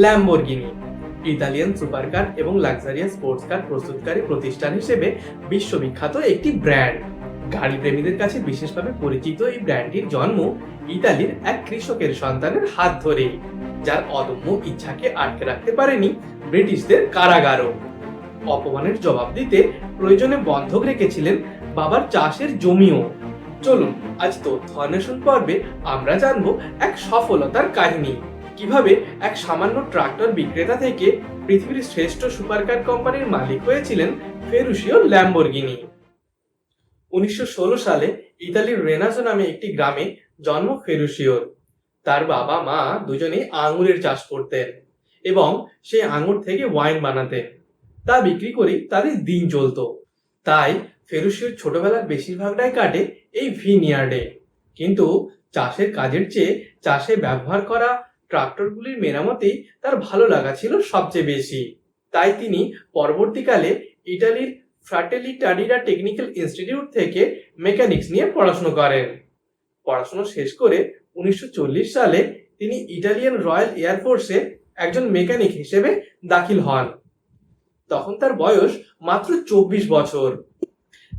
Lamborghini Italian supercar এবং luxurious sports car প্রস্তুতকারী প্রতিষ্ঠান হিসেবে বিশ্ববিখ্যাত একটি ব্র্যান্ড গাড়ি প্রেমীদের কাছে বিশেষভাবে পরিচিত এই ব্র্যান্ডটির জন্ম ইতালির এক কৃষকের সন্তানের হাত ধরে যার অদম্য ইচ্ছাকে আটকে রাখতে পারেনি ব্রিটিশদের কারাগারও। অপমানের জবাব দিতে প্রয়োজনে বন্ধক রেখেছিলেন বাবার চাষের জমিও। চলুন, আজ তথ্য অন্বেষণ পর্বে আমরা জানব এক সফলতার কাহিনী। কীভাবে এক সামান্য ট্রাক্টর বিক্রেতা থেকে পৃথিবীর শ্রেষ্ঠ সুপারকার কোম্পানির মালিক হয়েছিলেন ফেরুসিও ল্যাম্বরগিনি। উনিশশো ষোলো সালে ইতালির রেনাজো নামে একটি গ্রামে জন্ম ফেরুশিওর তার বাবা মা দুজনেই আঙুরের চাষ করতেন এবং সেই আঙুর থেকে ওয়াইন বানাতেন তা বিক্রি করেই তাদের দিন চলতো। তাই ফেরুসিওর ছোটবেলার বেশিরভাগটাই কাটে এই ভিনিয়ার্ডে। কিন্তু চাষের কাজের চেয়ে চাষে ব্যবহার করা ট্রাক্টরগুলির মেরামতেই তার ভালো লাগা ছিল সবচেয়ে বেশি। তাই তিনি পরবর্তীকালে ইটালির ফ্রাটেলি টাডিরা টেকনিক্যাল ইনস্টিটিউট থেকে মেকানিক্স নিয়ে পড়াশোনা করেন। পড়াশোনা শেষ করে উনিশশো চল্লিশ সালে তিনি ইটালিয়ান রয়্যাল এয়ারফোর্সে একজন মেকানিক হিসেবে দাখিল হন। তখন তার বয়স মাত্র চব্বিশ বছর।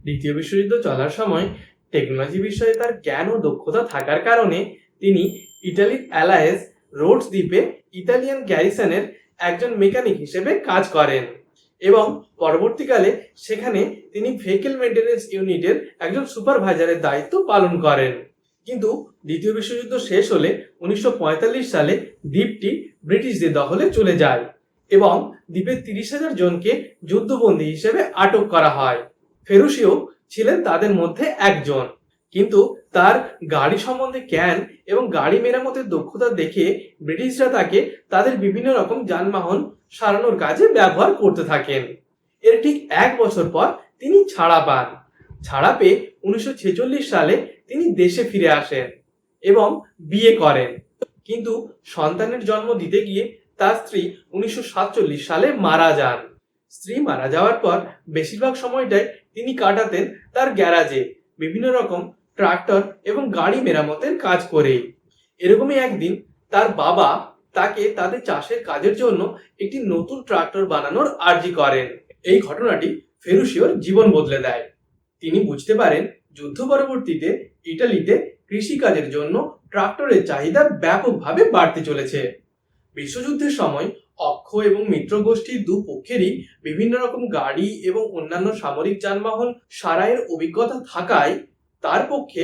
দ্বিতীয় বিশ্বযুদ্ধ চলার সময় টেকনোলজি বিষয়ে তার জ্ঞান ও দক্ষতা থাকার কারণে তিনি ইটালির অ্যালায়েন্স রোডস দ্বীপে ইতালিয়ান গ্যারিসনের একজন মেকানিক হিসেবে কাজ করেন এবং পরবর্তীকালে সেখানে তিনি ভেহিকেল মেনটেন্যান্স ইউনিটের একজন সুপারভাইজারের দায়িত্ব পালন করেন। কিন্তু দ্বিতীয় বিশ্বযুদ্ধ শেষ হলে উনিশশো পঁয়তাল্লিশ সালে দ্বীপটি ব্রিটিশদের দখলে চলে যায় এবং দ্বীপের তিরিশ হাজার জনকে যুদ্ধবন্দী হিসেবে আটক করা হয়। ফেরুসিও ছিলেন তাদের মধ্যে একজন। কিন্তু তার গাড়ি সম্বন্ধে জ্ঞান এবং গাড়ি মেরামতের দক্ষতা দেখে ব্রিটিশরা তাকে তাদের বিভিন্ন রকম যানবাহন সারানোর কাজে ব্যবহার করতে থাকেন। এর ঠিক এক বছর পর তিনি ছাড়া পান। ছাড়া পেয়ে উনিশশো ছেচল্লিশ সালে তিনি দেশে ফিরে আসেন এবং বিয়ে করেন। কিন্তু সন্তানের জন্ম দিতে গিয়ে তার স্ত্রী উনিশশো সাতচল্লিশ সালে মারা যান। স্ত্রী মারা যাওয়ার পর বেশিরভাগ সময়টাই তিনি কাটাতেন তার গ্যারাজে। বিভিন্ন রকম ট্রাক্টর এবং গাড়ি মেরামতের কাজ করে। এরকমই একদিন তার বাবা তাকে তাদের চাষের কাজের জন্য একটি নতুন ট্রাক্টর বানানোর আর্জি করেন। এই ঘটনাটি ফেরুশিওর জীবন বদলে দেয়। তিনি বুঝতে পারেন যুদ্ধ পরবর্তীতে ইটালিতে কৃষিকাজের জন্য ট্রাক্টরের চাহিদা ব্যাপকভাবে বাড়তে চলেছে। বিশ্বযুদ্ধের সময় অক্ষ এবং মিত্র গোষ্ঠীর দু পক্ষেরই বিভিন্ন রকম গাড়ি এবং অন্যান্য সামরিক যানবাহন সারাইয়ের অভিজ্ঞতা থাকায় তার পক্ষে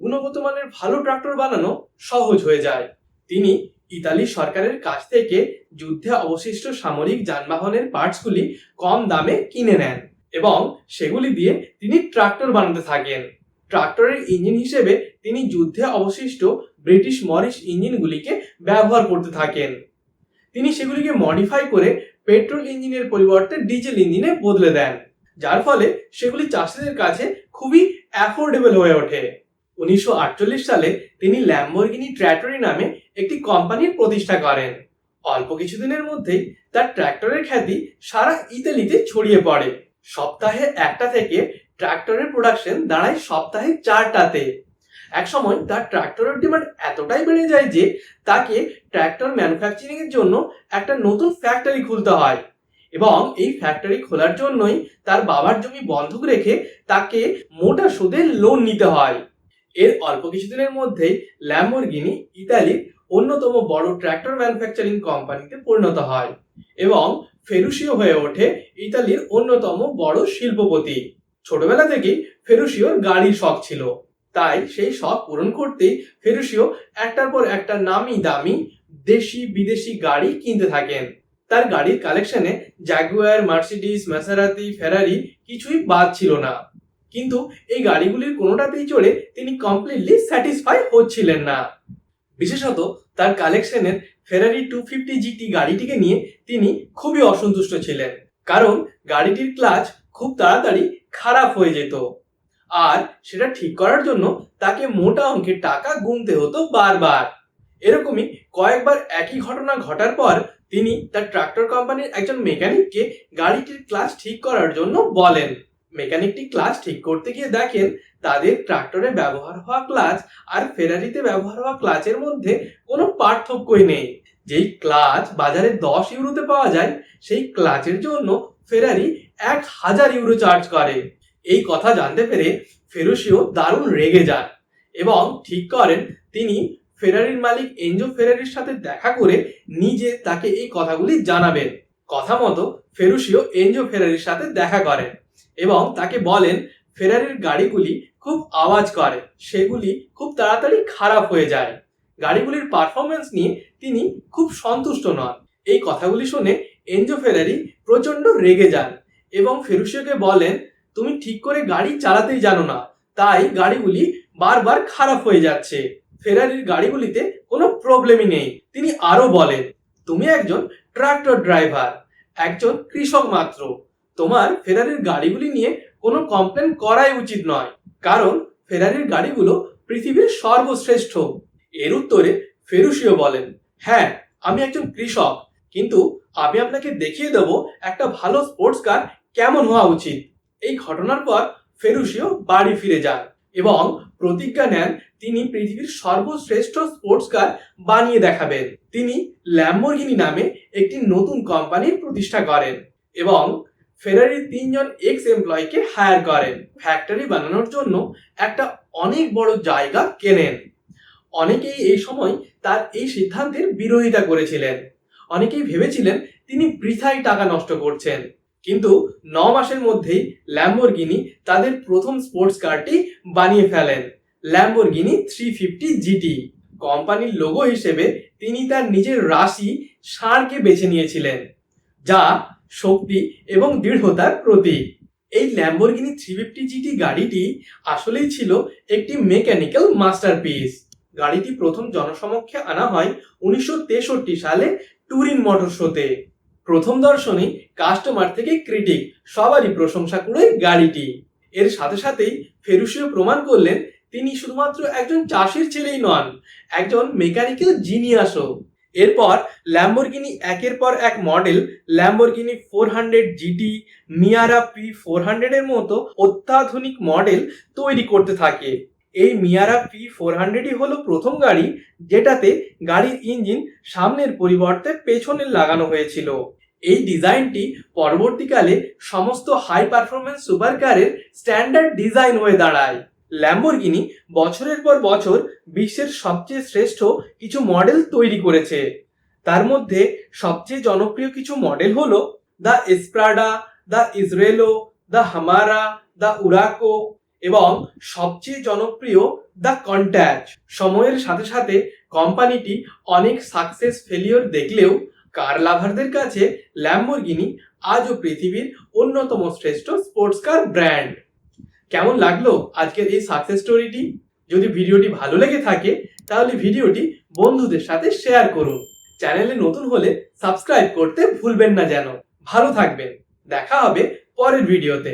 গুণগত মানের ভালো ট্রাক্টর বানানো সহজ হয়ে যায়। তিনি ইতালি সরকারের কাছ থেকে যুদ্ধে অবশিষ্ট সামরিক যানবাহনের পার্টসগুলি কম দামে কিনে নেন এবং সেগুলি দিয়ে তিনি ট্রাক্টর বানাতে থাকেন। ট্রাক্টরের ইঞ্জিন হিসেবে তিনি যুদ্ধে অবশিষ্ট ব্রিটিশ মরিস ইঞ্জিনগুলিকে ব্যবহার করতে থাকেন। তিনি সেগুলিকে মডিফাই করে পেট্রোল ইঞ্জিনের পরিবর্তে ডিজেল ইঞ্জিনে বদলে দেন, যার ফলে সেগুলি চাষিদের কাছে খুবই অ্যাফোর্ডেবল হয়ে ওঠে। উনিশশো আটচল্লিশ সালে তিনি ল্যাম্বরগিনি ট্র্যাক্টরি নামে একটি কোম্পানির প্রতিষ্ঠা করেন। অল্প কিছুদিনের মধ্যেই তার ট্র্যাক্টরের খ্যাতি সারা ইতালিতে ছড়িয়ে পড়ে। সপ্তাহে একটা থেকে ট্র্যাক্টরের প্রোডাকশন দাঁড়ায় সপ্তাহে চারটাতে। একসময় তার ট্র্যাক্টরের ডিমান্ড এতটাই বেড়ে যায় যে তাকে ট্র্যাক্টর ম্যানুফ্যাকচারিং এর জন্য একটা নতুন ফ্যাক্টরি খুলতে হয়। এবং এই ফ্যাক্টরি খোলার জন্যই তার বাবার জমি বন্ধক রেখে তাকে মোটা সুদে লোন নিতে হয়। এর অল্প কিছুদিনের মধ্যেই ল্যাম্বরগিনি ইতালির অন্যতম বড় ট্র্যাক্টর ম্যানুফ্যাকচারিং কোম্পানিতে পরিণত হয় এবং ফেরুসিও হয়ে ওঠে ইতালির অন্যতম বড় শিল্পপতি। ছোটবেলা থেকেই ফেরুসিওর গাড়ির শখ ছিল। তাই সেই শখ পূরণ করতেই ফেরুসিও একটার পর একটা নামি দামি দেশি বিদেশি গাড়ি কিনতে থাকেন। তার গাড়ির কালেকশনে জাগুয়ার মার্সিডিস ম্যাসারাতি ফেরারি কিছুই বাদ ছিল না। কিন্তু এই গাড়িগুলির কোনোটাতেই চড়ে তিনি কমপ্লিটলি স্যাটিসফাই হচ্ছিলেন না। বিশেষত তার কালেকশনের ফেরারি টু ফিফটি জিটি গাড়িটিকে নিয়ে তিনি খুবই অসন্তুষ্ট ছিলেন। কারণ গাড়িটির ক্লাচ খুব তাড়াতাড়ি খারাপ হয়ে যেত। আর সেটা ঠিক করার জন্য তাকে মোটা অঙ্কের টাকা গুনতে হতো বারবার। এরকমই কয়েকবার একই ঘটনা ঘটার পর তিনি তার ট্রাক্টর কোম্পানির একজন মেকানিককে গাড়িটির ক্লাচ ঠিক করার জন্য বলেন। মেকানিকটি ক্লাচ ঠিক করতে গিয়ে দেখেন তাদের ট্রাক্টরে ব্যবহার হওয়া ক্লাচ আর ফেরারিতে ব্যবহার হওয়া ক্লাচের মধ্যে কোনো পার্থক্যই নেই। যেই ক্লাচ বাজারে দশ ইউরোতে পাওয়া যায়, সেই ক্লাচের জন্য ফেরারি এক হাজার ইউরো চার্জ করে। এই কথা জানতে পেরে ফেরুসিও দারুণ রেগে যান এবং ঠিক করেন, তিনি ফেরারির মালিক এনজো ফেরারির সাথে দেখা করে নিজে তাকে এই কথাগুলি জানাবেন। কথা মতো ফেরুসিও এনজো ফেরারির সাথে দেখা করেন এবং তাকে বলেন, ফেরারির গাড়িগুলি খুব আওয়াজ করে, সেগুলি খুব তাড়াতাড়ি খারাপ হয়ে যায়। গাড়িগুলির পারফরমেন্স নিয়ে তিনি খুব সন্তুষ্ট নন। এই কথাগুলি শুনে এনজো ফেরারি প্রচণ্ড রেগে যান এবং ফেরুসিওকে বলেন, তুমি ঠিক করে গাড়ি চালাতেই জানো না, তাই গাড়িগুলি বারবার খারাপ হয়ে যাচ্ছে। ফেরারির গাড়িগুলিতে কোনো প্রবলেমই নেই। তিনি আরও বলেন, তুমি একজন ট্রাক্টর ড্রাইভার একজন কৃষক মাত্র। তোমার ফেরারির গাড়িগুলি নিয়ে কোনো কমপ্লেন করাই উচিত নয়, কারণ ফেরারির গাড়িগুলো পৃথিবীর সর্বশ্রেষ্ঠ। এর উত্তরে ফেরুসিও বলেন হ্যাঁ আমি একজন কৃষক, কিন্তু আমি আপনাকে দেখিয়ে দেব একটা ভালো স্পোর্টস কার কেমন হওয়া উচিত। এই ঘটনার পর ফেরুসিও বাড়ি ফিরে যান এবং প্রতিজ্ঞা নেন তিনি পৃথিবীর সর্বশ্রেষ্ঠ স্পোর্টস কার বানিয়ে দেখাবেন। তিনি ল্যাম্বরগিনি নামে একটি নতুন কোম্পানির প্রতিষ্ঠা করেন এবং ফেরারির তিনজন এক্স এমপ্লয়িকে হায়ার করেন। ফ্যাক্টরি বানানোর জন্য একটা অনেক বড় জায়গা কেনেন। অনেকেই এই সময় তার এই সিদ্ধান্তের বিরোধিতা করেছিলেন। অনেকেই ভেবেছিলেন তিনি বৃথাই টাকা নষ্ট করছেন। কিন্তু ন মাসের মধ্যেই ল্যাম্বরগিনি তাদের প্রথম স্পোর্টস কারটি বানিয়ে ফেলেন। ল্যাম্বরগিনি থ্রি ফিফটি জিটি কোম্পানির লোগো হিসেবে তিনি তার নিজের রাশি ষাঁড়কে বেছে নিয়েছিলেন, যা শক্তি এবং দৃঢ়তার প্রতীক। এই ল্যাম্বরগিনি থ্রি ফিফটি জিটি গাড়িটি আসলেই ছিল একটি মেকানিক্যাল মাস্টারপিস গাড়িটি প্রথম জনসমক্ষে আনা হয় উনিশশো তেষট্টি সালে টুরিন মোটর শোতে প্রথম দর্শনে কাস্টমার থেকে ক্রিটিক সবারই প্রশংসা করে গাড়িটি। এর সাথে সাথেই ফেরুসিও প্রমাণ করলেন তিনি শুধুমাত্র একজন চাষির ছেলেই নন, একজন মেকানিক্যাল জিনিয়াসও এরপর ল্যাম্বরগিনি একের পর এক model Lamborghini four hundred GT Miura P four হান্ড্রেডের মতো অত্যাধুনিক মডেল তৈরি করতে থাকে। এই মিয়ারা পি ফোর হান্ড্রেডই হলো প্রথম গাড়ি, যেটাতে গাড়ির ইঞ্জিন সামনের পরিবর্তে পেছনের লাগানো হয়েছিল। এই ডিজাইনটি পরবর্তীকালে সমস্ত হাই পারফরমেন্স সুপার কারের স্ট্যান্ডার্ড ডিজাইন হয়ে দাঁড়ায়। ল্যাম্বরগিনি বছরের পর বছর বিশ্বের সবচেয়ে শ্রেষ্ঠ কিছু মডেল তৈরি করেছে। তার মধ্যে সবচেয়ে জনপ্রিয় কিছু মডেল হলো the Espada the Islero the হামারা দ্য উরাকো এবং সবচেয়ে জনপ্রিয় দ্য কন্ট্যাচ সময়ের সাথে সাথে কোম্পানিটি অনেক সাকসেস ফেলিওর দেখলেও কার লাভারদের কাছে ল্যাম্বরগিনি আজও পৃথিবীর অন্যতম শ্রেষ্ঠ স্পোর্টস কার ব্র্যান্ড কেমন লাগল আজকের এই সাকসেস স্টোরিটি যদি ভিডিওটি ভালো লেগে থাকে, তাহলে ভিডিওটি বন্ধুদের সাথে শেয়ার করুন। চ্যানেলে নতুন হলে সাবস্ক্রাইব করতে ভুলবেন না যেন। ভালো থাকবেন। দেখা হবে পরের ভিডিওতে